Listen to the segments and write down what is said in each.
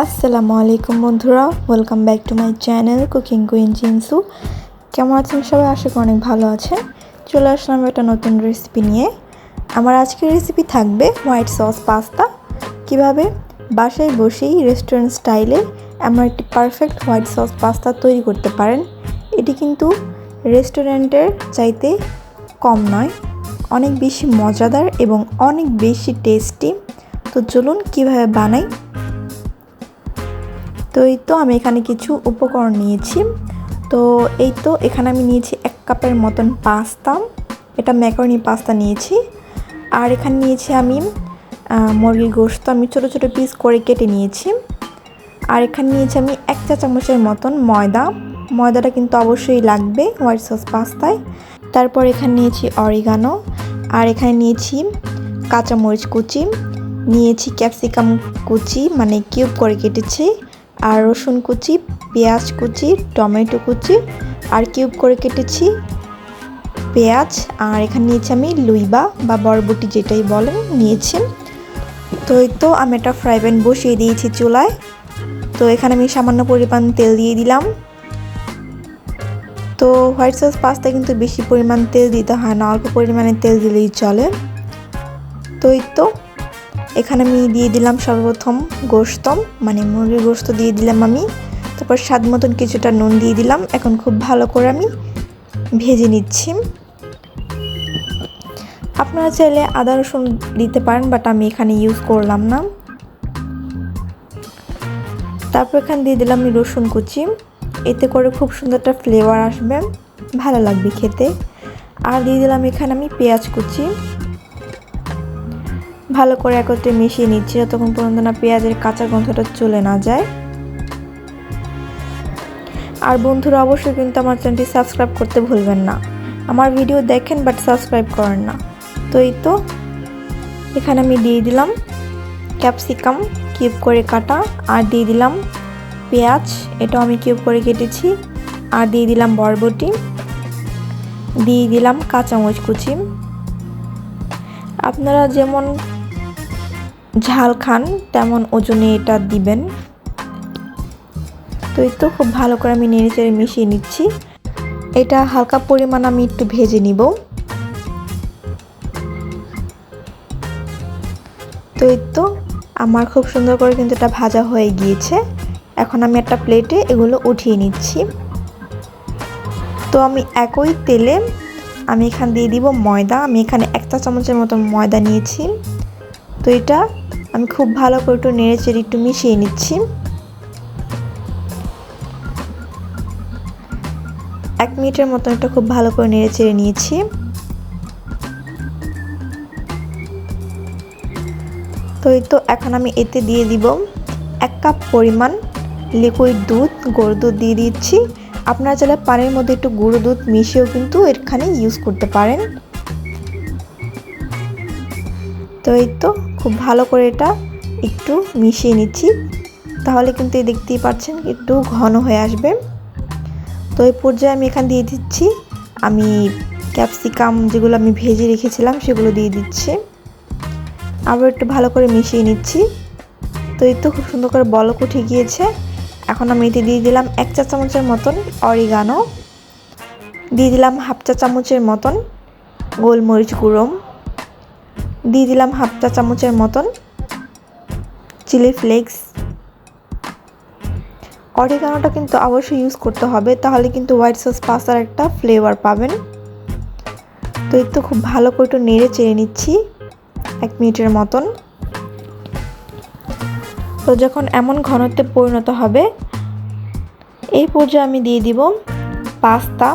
আসসালামু আলাইকুম বন্ধুরা welcome back to my channel cooking queen Jinsu কেমন আছেন সবাই? আশা করি অনেক ভালো আছেন। চলে আসলাম একটা নতুন রেসিপি নিয়ে। আমার আজকের রেসিপি থাকবে হোয়াইট সস পাস্তা কীভাবে? বাসায় বসেই রেস্টুরেন্ট স্টাইলে এমন একটি পারফেক্ট হোয়াইট সস পাস্তা তৈরি করতে পারেন। এটি কিন্তু রেস্টুরেন্টের চাইতে কম নয়, অনেক বেশি মজাদার এবং অনেক বেশি টেস্টি তো চলুন কীভাবে বানাই? তো এই তো আমি এখানে কিছু উপকরণ নিয়েছি। তো এই তো এখানে আমি নিয়েছি এক কাপের মতন পাস্তা। এটা ম্যাকারনি পাস্তা নিয়েছি। আর এখানে নিয়েছি আমি মুরগির গোস্ত আমি ছোটো ছোটো পিস করে কেটে নিয়েছি। আর এখানে নিয়েছি আমি এক চা চামচের মতন ময়দা। ময়দাটা কিন্তু অবশ্যই লাগবে হোয়াইট সস পাস্তায়। তারপর এখানে নিয়েছি অরিগানো। আর এখানে নিয়েছি কাঁচামরিচ কুচি। নিয়েছি ক্যাপসিকাম কুচি মানে কিউব করে কেটেছি। আর রসুন কুচি, পেঁয়াজ কুচি, টমেটো কুচি আর কিউব করে কেটেছি। পেঁয়াজ আর এখানে নিয়েছি আমি লুইবা বা বরবটি যেটাই বলেন, নিয়েছি। তো এই তো আমি একটা ফ্রাই প্যান বসিয়ে দিয়েছি চুলায়। তো এখানে আমি সামান্য পরিমাণ তেল দিয়ে দিলাম। তো হোয়াইট সস পাস্তা কিন্তু বেশি পরিমাণ তেল দিতে হয় না, অল্প পরিমাণে তেল দিলেই চলে। তো এই তো এখানে আমি দিয়ে দিলাম সর্বপ্রথম গোস্ত মানে মুরগির গোস্ত দিয়ে দিলাম আমি। তারপর স্বাদ মতন কিছুটা নুন দিয়ে দিলাম। এখন খুব ভালো করে আমি ভেজে নিচ্ছি। আপনারা চাইলে আদা রসুন দিতে পারেন বাট আমি এখানে ইউজ করলাম না। তারপর এখানে দিয়ে দিলাম রসুন কুচি। এতে করে খুব সুন্দর একটা ফ্লেভার আসবে। ভালো লাগবে খেতে। আর দিয়ে দিলাম এখানে আমি পেঁয়াজ কুচি। ভালো করে একত্রে মিশিয়ে নিচ্ছি, যতক্ষণ পর্যন্ত না পেঁয়াজের কাঁচা গন্ধটা চলে না যায়। আর বন্ধুরা, অবশ্যই কিন্তু আমার চ্যানেলটি সাবস্ক্রাইব করতে ভুলবেন না। আমার ভিডিও দেখেন বাট সাবস্ক্রাইব করেন না। তো এই তো, এখানে আমি দিয়ে দিলাম ক্যাপসিকাম কিউব করে কাটা, আর দিয়ে দিলাম পেঁয়াজ, এটাও আমি কিউব করে কেটেছি, আর দিয়ে দিলাম বরবটি, দিয়ে দিলাম কাঁচামরিচ কুচি। আপনারা যেমন ঝাল খান, তেমন ওজনে এটা দিবেন। তো এই তো খুব ভালো করে আমি নেড়ে চেড়ে মিশিয়ে নিচ্ছি। এটা হালকা পরিমাণ আমি একটু ভেজে নিব। তো এই তো আমার খুব সুন্দর করে কিন্তু এটা ভাজা হয়ে গিয়েছে। এখন আমি একটা প্লেটে এগুলো উঠিয়ে নিচ্ছি। তো আমি একই তেলে আমি এখান দিয়ে দিব ময়দা। আমি এখানে একটা চামচের মতো ময়দা নিয়েছি। তো এটা আমি খুব ভালো করে একটু নেড়ে চেড়ে একটু মিশিয়ে নিচ্ছি। এক মিনিটের মতো এটা খুব ভালো করে নেড়ে চেড়ে নিয়েছি। তো এই তো এখন আমি এতে দিয়ে দিব এক কাপ পরিমাণ লিকুইড দুধ গরু দুধ দিয়ে দিচ্ছি। আপনারা চাইলে পানির মধ্যে একটু গুঁড়ো দুধ মিশিয়েও কিন্তু এখানে ইউজ করতে পারেন। তো এই তো খুব ভালো করে এটা একটু মিশিয়ে নিচ্ছি। তাহলে কিন্তু এই দেখতেই পাচ্ছেন একটু ঘন হয়ে আসবে। তো এই পর্যায়ে আমি এখানে দিয়ে দিচ্ছি। আমি ক্যাপসিকাম যেগুলো আমি ভেজে রেখেছিলাম সেগুলো দিয়ে দিচ্ছি। আবার একটু ভালো করে মিশিয়ে নিচ্ছি। তো এই তো খুব সুন্দর করে বলক উঠে গিয়েছে। এখন আমি এতে দিয়ে দিলাম এক চা চামচের মতন অরিগানো। দিয়ে দিলাম হাফ চা চামচের মতন গোলমরিচ গুঁড়ো। দিয়ে দিলাম হাফ চা চামচের মতন চিলি ফ্লেক্স। অরিগানোটা কিন্তু অবশ্যই ইউজ করতে হবে, তাহলে কিন্তু হোয়াইট সস পাস্তার একটা ফ্লেভার পাবেন। তো এই তো খুব ভালো করে একটু নেড়ে চেড়ে নিচ্ছি এক মিনিটের মতন। তো যখন এমন ঘনত্বে পরিণত হবে, এই পর্যায়ে আমি দিয়ে দিব পাস্তা।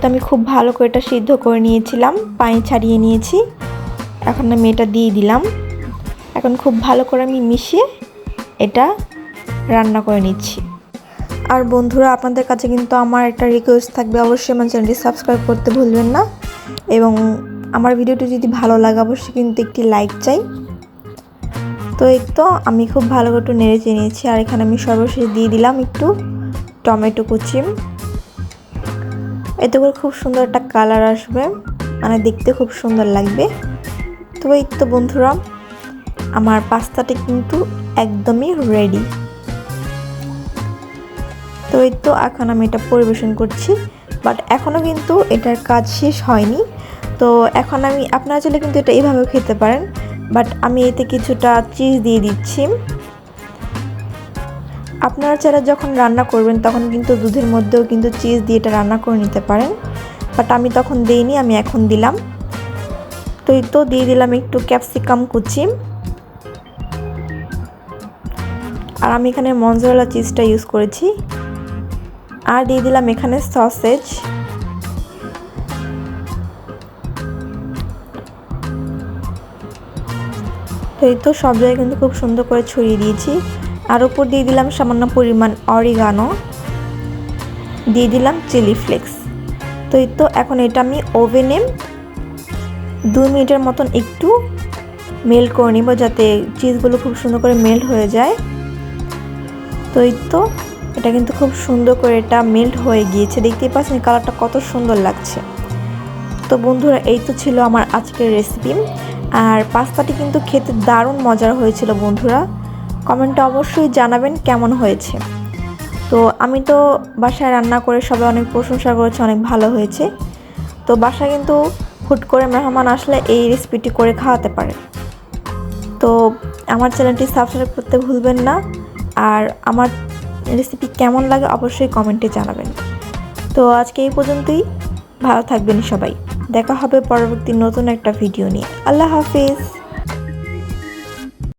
তো আমি খুব ভালো করে এটা সিদ্ধ করে নিয়েছিলাম, পানি ছাড়িয়ে নিয়েছি। এখন আমি এটা দিয়ে দিলাম। এখন খুব ভালো করে আমি মিশিয়ে এটা রান্না করে নিচ্ছি। আর বন্ধুরা, আপনাদের কাছে কিন্তু আমার একটা রিকোয়েস্ট থাকবে। অবশ্যই আমার চ্যানেলটি সাবস্ক্রাইব করতে ভুলবেন না। এবং আমার ভিডিওটি যদি ভালো লাগে, অবশ্যই কিন্তু একটি লাইক চাই। তো এই তো, আমি খুব ভালো করে একটু নেড়ে চেয়ে নিয়েছি। আর এখানে আমি সর্বশেষ দিয়ে দিলাম একটু টমেটো কুচিম এতে করে খুব সুন্দর একটা কালার আসবে। মানে দেখতে খুব সুন্দর লাগবে। তো এই তো বন্ধুরা, আমার পাস্তাটি কিন্তু একদমই রেডি তো এই তো এখন আমি এটা পরিবেশন করছি বাট এখনও কিন্তু এটার কাজ শেষ হয়নি। তো এখন আমি, আপনারা চাইলে কিন্তু এটা এইভাবেও খেতে পারেন বাট আমি এতে কিছুটা চিজ দিয়ে দিচ্ছি। আপনারা যারা যখন রান্না করবেন, তখন কিন্তু দুধের মধ্যেও কিন্তু চিজ দিয়ে এটা রান্না করে নিতে পারেন বাট আমি তখন দিইনি, আমি এখন দিলাম। তো তো দিয়ে দিলাম একটু ক্যাপসিকাম কুচি। আর আমি এখানে মঞ্জোলা চিজটা ইউজ করেছি। আর দিয়ে দিলাম এখানে সসেজ তো তো সব জায়গায় কিন্তু খুব সুন্দর করে ছড়িয়ে দিয়েছি। আর উপর দিয়ে দিলাম সামান্য পরিমাণ অরিগানো দিয়ে দিলাম চিলি ফ্লেক্স তো তো এখন এটা আমি ওভেনে দুই মিনিটের মতন একটু মেল্ট করে নিব যাতে চিজগুলো খুব সুন্দর করে মেল্ট হয়ে যায়। তো এই তো, এটা কিন্তু খুব সুন্দর করে এটা মেল্ট হয়ে গিয়েছে। দেখতেই পাচ্ছেন কালারটা কত সুন্দর লাগছে। তো বন্ধুরা, এই তো ছিল আমার আজকের রেসিপি আর পাস্তাটি কিন্তু খেতে দারুণ মজার হয়েছিল বন্ধুরা। কমেন্টে অবশ্যই জানাবেন কেমন হয়েছে। তো আমি তো বাসায় রান্না করে সবাই অনেক প্রশংসা করেছে, অনেক ভালো হয়েছে। তো বাসায় কিন্তু হুট করে মেহমান আসলে এই রেসিপিটি করে খাওয়াতে পারে। তো আমার চ্যানেলটি সাবস্ক্রাইব করতে ভুলবেন না। আর আমার রেসিপি কেমন লাগে অবশ্যই কমেন্টে জানাবেন। তো আজকে এই পর্যন্তই। ভালো থাকবেন সবাই। দেখা হবে পরবর্তী নতুন একটা ভিডিও নিয়ে। আল্লাহ হাফিজ।